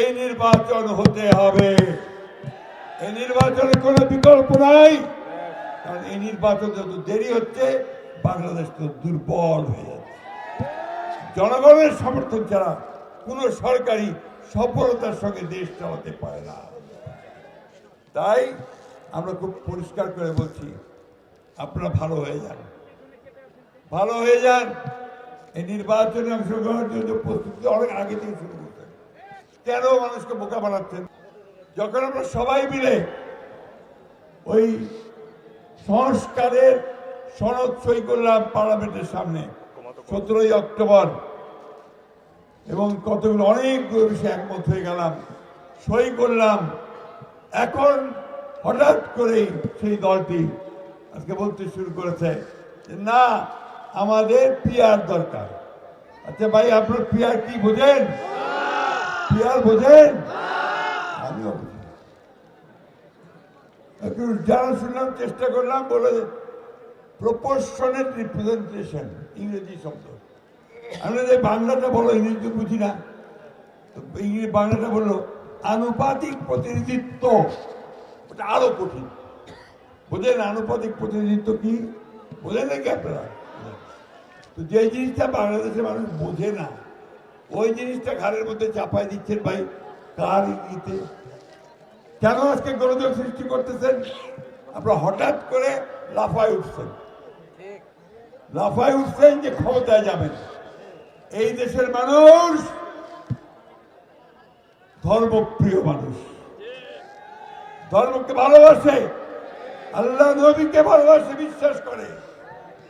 এই নির্বাচন হতে হবে। এই নির্বাচনের কোনো বিকল্প নাই। কারণ এই নির্বাচন যত দেরি হচ্ছে, বাংলাদেশ তো দুর্বল হয়ে যাচ্ছে। জনগণের সমর্থন ছাড়া কোনো সরকারি সফলতার সঙ্গে দেশ চালাতে পারে না। তাই আমরা খুব পরিষ্কার করে বলছি, আপনারা ভালো হয়ে যান। ভালো হয়ে যান। এই নির্বাচনে অংশগ্রহণের জন্য প্রস্তুতি অনেক আগে থেকে শুরু কেন মানুষকে বোকা বানাচ্ছেন। যখন আমরা সবাই মিলে ওই সংস্কারের সনদ সই করলাম পার্লামেন্টের সামনে, সতেরোই অক্টোবর, এবং কতগুলো অনেকগুলো বিষয়ে একমত হয়ে গেলাম, সই করলাম। এখন হঠাৎ করেই সেই দলটি আজকে বলতে শুরু করেছে না, আমাদের পিয়ার দরকার। আচ্ছা ভাই, আপনার পিয়ার কি বোঝেন? পিয়ার বোঝেন? আমিও। একটু জানা শুনলাম, চেষ্টা করলাম, বলে প্রপোর্শনের রিপ্রেজেন্টেশন ইংরেজি শব্দ। আমরা যে বাংলাটা বলো, ইংরেজি বুঝি না। ইংরেজি বাংলাটা বলল, আনুপাতিক প্রতিনিধিত্ব। ওটা আরও কঠিন। বোঝেন আনুপাতিক প্রতিনিধিত্ব কি? বোঝেন নাকি আপনারা? তো যে জিনিসটা বাংলাদেশের মানুষ বোঝে না ওই জিনিসটা ঘাড়ের মধ্যে চাপাই দিচ্ছেন ভাই, কার ইঙ্গিতে কেন আজকে গোলযোগ সৃষ্টি করতেছেন? আপনারা হঠাৎ করে লাফায় উঠছেন। লাফায় উঠছেন যে ক্ষমতায় যাবেন। এই দেশের মানুষ ধর্মপ্রিয় মানুষ। ধর্মকে ভালোবাসে, আল্লাহ নবীকে ভালোবাসে, বিশ্বাস করে।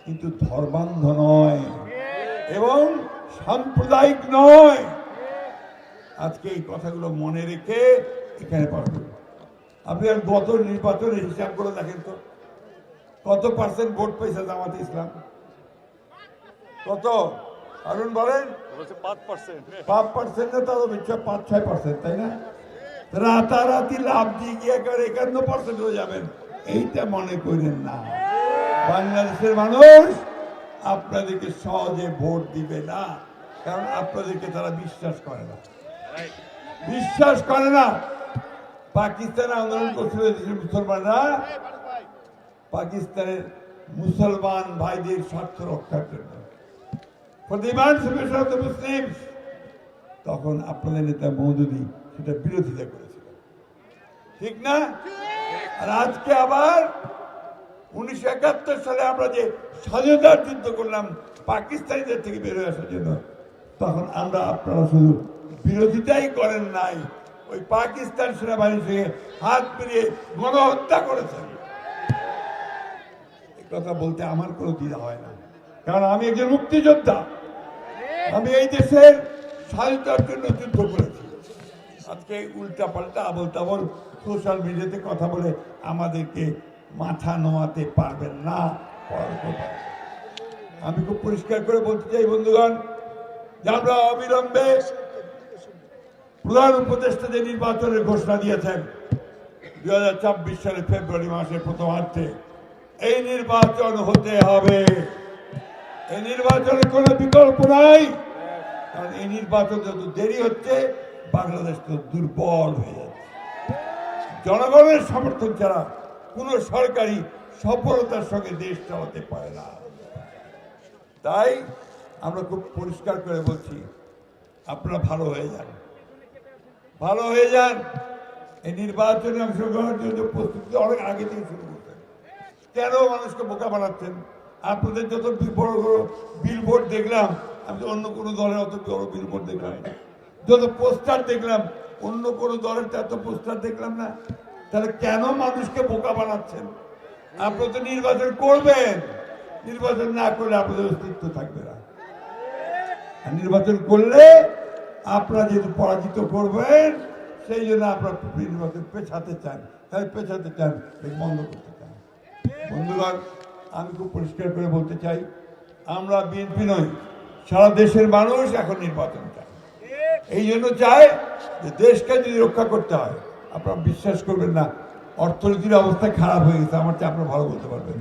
কিন্তু ধর্মান্ধ নয়। এবং সাম্প্রদায়িক নয়। আজকে এই কথাগুলো মনে রেখে এখানে পাঠাবেন আপনি আর গত নির্বাচনের হিসাব করে দেখেন তো। কত পার্সেন্ট ভোট পেয়েছে জামাতে ইসলাম? কত? কারণ বলেন পাঁচ পার্সেন্ট পাঁচ পার্সেন্ট না তারও মিথ্যা পাঁচ ছয় পার্সেন্ট তাই না? রাতারাতি লাভ দিয়ে গিয়ে একেবারে একান্ন পার্সেন্ট হয়ে যাবেন। এইটা মনে করেন না। বাংলাদেশের মানুষ আপনাদেরকে সহজে ভোট দিবে না। কারণ আপনাদেরকে তারা বিশ্বাস করে না। বিশ্বাস করে না। পাকিস্তানে আন্দোলন করছিল দেশের মুসলমানরা। পাকিস্তানের মুসলমান ভাইদের স্বার্থ রক্ষার জন্য। of the Muslims তখন আপনাদের নেতা মৌদুদি সেটা বিরোধিতা করেছিল। ঠিক না? আর আজকে আবার উনিশশো একাত্তর সালে আমরা যে স্বাধীনতার যুদ্ধ করলাম, পাকিস্তানিদের থেকে বেরোয় আসার জন্য তখন আমরা আপনারা শুধু বিরোধিতাই করেন নাই, ওই পাকিস্তান সেনাবাহিনীর হাত মিলিয়ে গণহত্যা করেছেন। কথা বলতে আমার কোনো দ্বিধা হয় না। কারণ আমি একজন মুক্তিযোদ্ধা। আমি এই দেশের স্বাধীনতার জন্য যুদ্ধ করেছি। আজকে উল্টা পাল্টা আবল তাবল সোশ্যাল মিডিয়াতে কথা বলে আমাদেরকে মাথা নোয়াতে পারবেন না। আমি খুব পরিষ্কার করে বলতে চাই, বন্ধুগণ যে আমরা অবিলম্বে প্রধান উপদেষ্টা যে নির্বাচনের ঘোষণা দিয়েছেন, দুই হাজার ছাব্বিশ সালের ফেব্রুয়ারি মাসের প্রথমার্ধে, এই নির্বাচন হতে হবে। এই নির্বাচনের কোনো বিকল্প নাই, কারণ এই নির্বাচন যত দেরি হচ্ছে, বাংলাদেশ তো দুর্বল হয়ে যাচ্ছে। জনগণের সমর্থন ছাড়া কোনো সরকারি সফলতার সঙ্গে দেশ চালাতে পারে না। তাই আমরা খুব পরিষ্কার করে বলছি, আপনারা ভালো হয়ে যান। ভালো হয়ে যান। এই নির্বাচনে অংশগ্রহণের জন্য প্রস্তুতি অনেক আগে থেকে শুরু করতেন কেন মানুষকে বোকা বানাচ্ছেন? আপনাদের যত বড় বড় বিলবোর্ড দেখলাম, আমি অন্য কোনো দলের অত বড় বিলবোর্ড দেখলাম না। যত পোস্টার দেখলাম, অন্য কোনো দলের এত পোস্টার দেখলাম না। তাহলে কেন মানুষকে বোকা বানাচ্ছেন? আপনি তো নির্বাচন করবেন। নির্বাচন না করলে আপনাদের অস্তিত্ব থাকবে নির্বাচন করলে আপনারা যেহেতু পরাজিত করবেন, সেই জন্য আপনারা নির্বাচন পেছাতে চান। তাই পেছাতে চান বন্ধ করতে চান। বন্ধুগণ, আমি খুব পরিষ্কার করে বলতে চাই, আমরা বিএনপি নই, সারা দেশের মানুষ এখন নির্বাচন চায়। এই জন্য চায় যে দেশকে যদি রক্ষা করতে হয়, আপনারা বিশ্বাস করবেন না, অর্থনীতির অবস্থা খারাপ হয়ে গেছে, আমার চেয়ে আপনারা ভালো বলতে পারবেন।